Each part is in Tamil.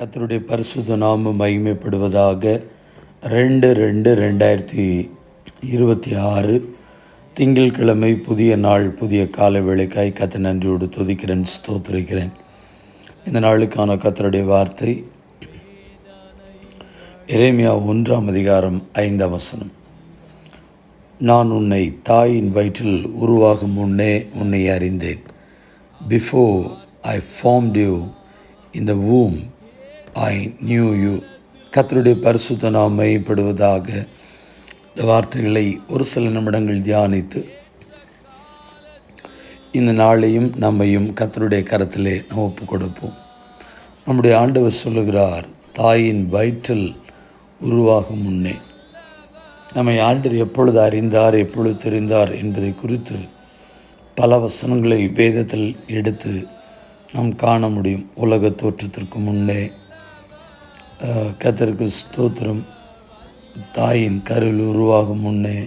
கத்தருடைய பரிசுத்த நாம மகிமைப்படுவதாக ரெண்டு ரெண்டு ரெண்டாயிரத்தி இருபத்தி ஆறு திங்கட்கிழமை புதிய நாள் புதிய கால வேலைக்காய் கத்த நன்றியோடு துதிக்கிறேன் ஸ்தோத்திருக்கிறேன். இந்த நாளுக்கான கத்தருடைய வார்த்தை இறைமையா ஒன்றாம் அதிகாரம் ஐந்தாம் வசனம். நான் உன்னை தாயின் வயிற்றில் உருவாகும் முன்னே உன்னை அறிந்தேன். Before I formed you in the I knew you கத்தருடைய பரிசுத்த நாம் மையப்படுவதாக இந்த வார்த்தைகளை ஒரு சில நிமிடங்கள் தியானித்து இந்த நாளையும் நம்மையும் கத்தருடைய கரத்திலே நாம் ஒப்பு கொடுப்போம் நம்முடைய ஆண்டவர் சொல்லுகிறார் தாயின் வயிற்றில் உருவாகும் முன்னே நம்மை ஆண்டர் எப்பொழுது அறிந்தார் எப்பொழுது தெரிந்தார் என்பதை குறித்து பல வசனங்களை வேதத்தில் எடுத்து நாம் காண முடியும். உலக தோற்றத்திற்கு முன்னே கத்தருக்கு ஸ்தோத்திரம். தாயின் கருவில் உருவாகும் முன்னே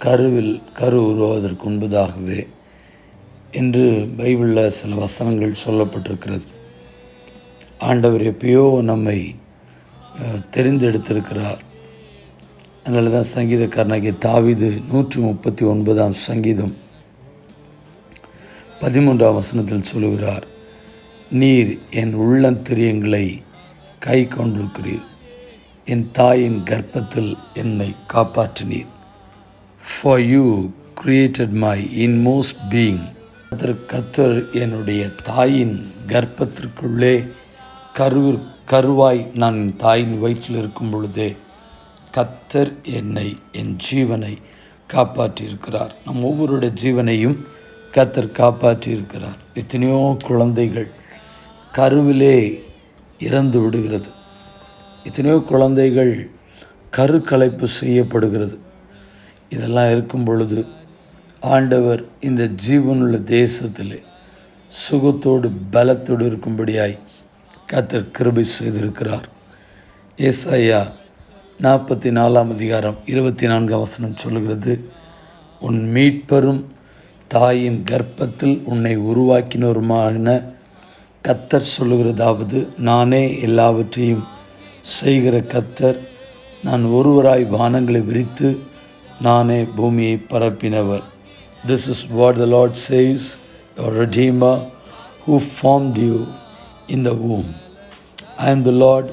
கருவில் கரு உருவாவதற்கு முன்பதாகவே என்று பைபிளில் சில வசனங்கள் சொல்லப்பட்டிருக்கிறது. ஆண்டவர் எப்பயோ நம்மை தெரிந்தெடுத்திருக்கிறார். அதனால தான் சங்கீதக்காரனாகிய தாவிது நூற்றி முப்பத்தி ஒன்பதாம் சங்கீதம் பதிமூன்றாம் வசனத்தில் சொல்லுகிறார் நீர் என் உள்ளந்திரியங்களை கை கொண்டிருக்கிறீர். என் தாயின் கர்ப்பத்தில் என்னை காப்பாற்றினீர். For you created my inmost being கத்தர் கத்தர் என்னுடைய தாயின் கர்ப்பத்திற்குள்ளே கரு கருவாய் நான் என் தாயின் வயிற்றில் இருக்கும் பொழுதே கத்தர் என்னை என் ஜீவனை காப்பாற்றியிருக்கிறார். நம் ஒவ்வொருடைய ஜீவனையும் கத்தர் காப்பாற்றியிருக்கிறார். எத்தனையோ குழந்தைகள் கருவிலே இறந்து விடுகிறது. எத்தனையோ குழந்தைகள் கருக்கலைப்பு செய்யப்படுகிறது. இதெல்லாம் இருக்கும் பொழுது ஆண்டவர் இந்த ஜீவனுள்ள தேசத்தில் சுகத்தோடு பலத்தோடு இருக்கும்படியாய் கத்தர் கிருபை செய்திருக்கிறார். ஏசாயா நாற்பத்தி நாலாம் அதிகாரம் இருபத்தி நான்காம் வசனம் சொல்லுகிறது உன் மீட்பரும் தாயின் கர்ப்பத்தில் உன்னை உருவாக்கினோருமான கத்தர் சொல்லுகிறதாவது நானே எல்லாவற்றையும் செய்கிற கத்தர் நான் ஒருவராய் வானங்களை விரித்து நானே பூமியை பரப்பினவர் this is what the Lord says your redeemer who formed you in the womb I am the Lord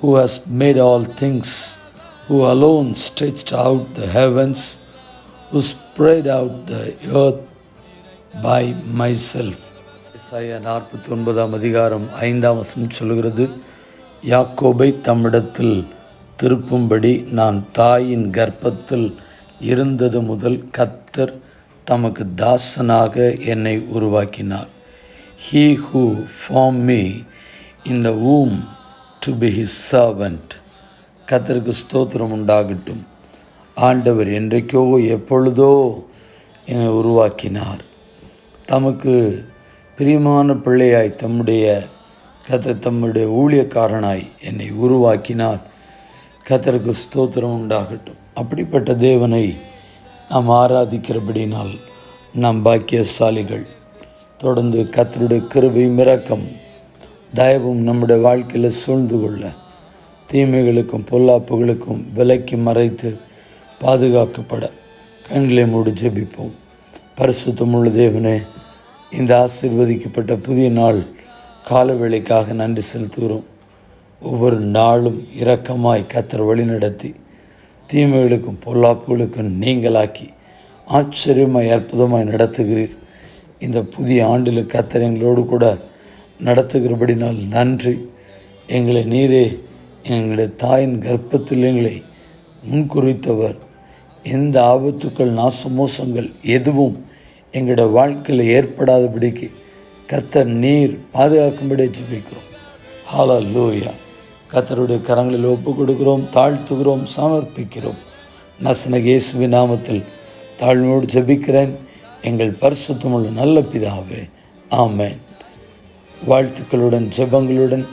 who has made all things, who alone stretched out the heavens, who spread out the earth by myself. இசாயா நாற்பத்தி ஒன்பதாம் அதிகாரம் ஐந்தாம் வசம் சொல்கிறது யாக்கோபை தம்மிடத்தில் திருப்பும்படி நான் தாயின் கர்ப்பத்தில் இருந்தது முதல் கத்தர் தமக்கு தாசனாக என்னை உருவாக்கினார். He who form me in the womb to be his servant கத்தருக்கு ஸ்தோத்திரம் உண்டாகட்டும். ஆண்டவர் என்றைக்கோ எப்பொழுதோ என்னை உருவாக்கினார். தமக்கு பிரியமான பிள்ளையாய் தம்முடைய கத்தை தம்முடைய ஊழியக்காரனாய் என்னை உருவாக்கினார். கத்தருக்கு ஸ்தோத்திரம் உண்டாகட்டும். அப்படிப்பட்ட தேவனை நாம் ஆராதிக்கிறபடினால் நாம் பாக்கியசாலிகள் தொடர்ந்து கத்தருடைய கிருபையும் மிரக்கம் தயவும் நம்முடைய வாழ்க்கையில் சூழ்ந்து கொள்ள தீமைகளுக்கும் பொல்லாப்புகளுக்கும் விலைக்கு மறைத்து பாதுகாக்கப்பட கண்களை மூடி ஜெபிப்போம். பரிசுத்தமுள்ள தேவனே இந்த ஆசிர்வதிக்கப்பட்ட புதிய நாள் காலவேளைக்காக நன்றி செலுத்துகிறோம். ஒவ்வொரு நாளும் இரக்கமாய் கத்தர் வழிநடத்தி தீமைகளுக்கும் பொல்லாப்புகளுக்கும் நீங்களாக்கி ஆச்சரியமாய் அற்புதமாய் நடத்துகிறீர். இந்த புதிய ஆண்டில் கத்தர் எங்களோடு கூட நடத்துகிறபடினால் நன்றி. எங்களை நீரே எங்களுடைய தாயின் கர்ப்பத்தில் எங்களை முன்குறித்தவர். எந்த ஆபத்துக்கள் நாசமோசங்கள் எதுவும் எங்களோட வாழ்க்கையில் ஏற்படாதபடிக்கு கத்தர் நீர் பாதுகாக்கும்படி ஜெபிக்கிறோம். ஹாலா லூயா கத்தருடைய கரங்களில் ஒப்பு கொடுக்கிறோம் தாழ்த்துகிறோம் சமர்ப்பிக்கிறோம். நசன இயேசுவின் நாமத்தில் தாழ்மையோடு ஜபிக்கிறேன். எங்கள் பரிசுத்தமுள்ள நல்ல பிதாவே ஆமேன். வாழ்த்துக்களுடன் ஜெபங்களுடன்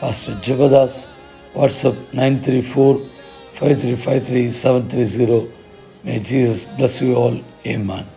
pastor Jebadas WhatsApp nine three four five three five three seven three zero. May Jesus bless you all Heman